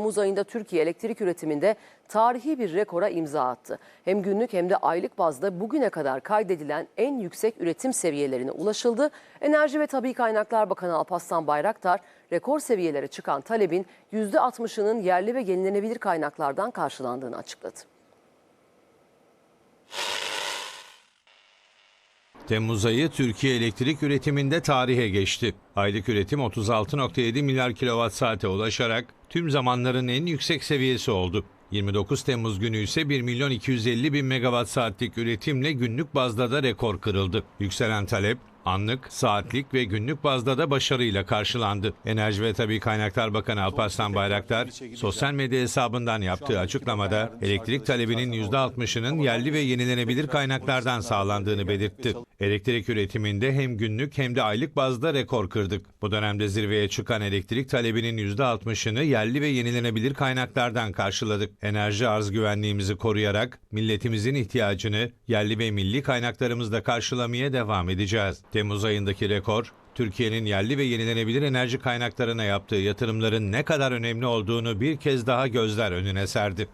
Temmuz ayında Türkiye elektrik üretiminde tarihi bir rekora imza attı. Hem günlük hem de aylık bazda bugüne kadar kaydedilen en yüksek üretim seviyelerine ulaşıldı. Enerji ve Tabi Kaynaklar Bakanı Alparslan Bayraktar, rekor seviyelere çıkan talebin %60'ının yerli ve yenilenebilir kaynaklardan karşılandığını açıkladı. Temmuz ayı Türkiye elektrik üretiminde tarihe geçti. Aylık üretim 36.7 milyar kilowatt saate ulaşarak tüm zamanların en yüksek seviyesi oldu. 29 Temmuz günü ise 1 milyon 250 bin megawatt saatlik üretimle günlük bazda da rekor kırıldı. Yükselen talep anlık, saatlik ve günlük bazda da başarıyla karşılandı. Enerji ve Tabi Kaynaklar Bakanı Alparslan Bayraktar, sosyal medya hesabından yaptığı açıklamada elektrik talebinin %60'ının yerli ve yenilenebilir kaynaklardan sağlandığını belirtti. Elektrik üretiminde hem günlük hem de aylık bazda rekor kırdık. Bu dönemde zirveye çıkan elektrik talebinin %60'ını yerli ve yenilenebilir kaynaklardan karşıladık. Enerji arz güvenliğimizi koruyarak milletimizin ihtiyacını yerli ve milli kaynaklarımızla karşılamaya devam edeceğiz. Temmuz ayındaki rekor, Türkiye'nin yerli ve yenilenebilir enerji kaynaklarına yaptığı yatırımların ne kadar önemli olduğunu bir kez daha gözler önüne serdi.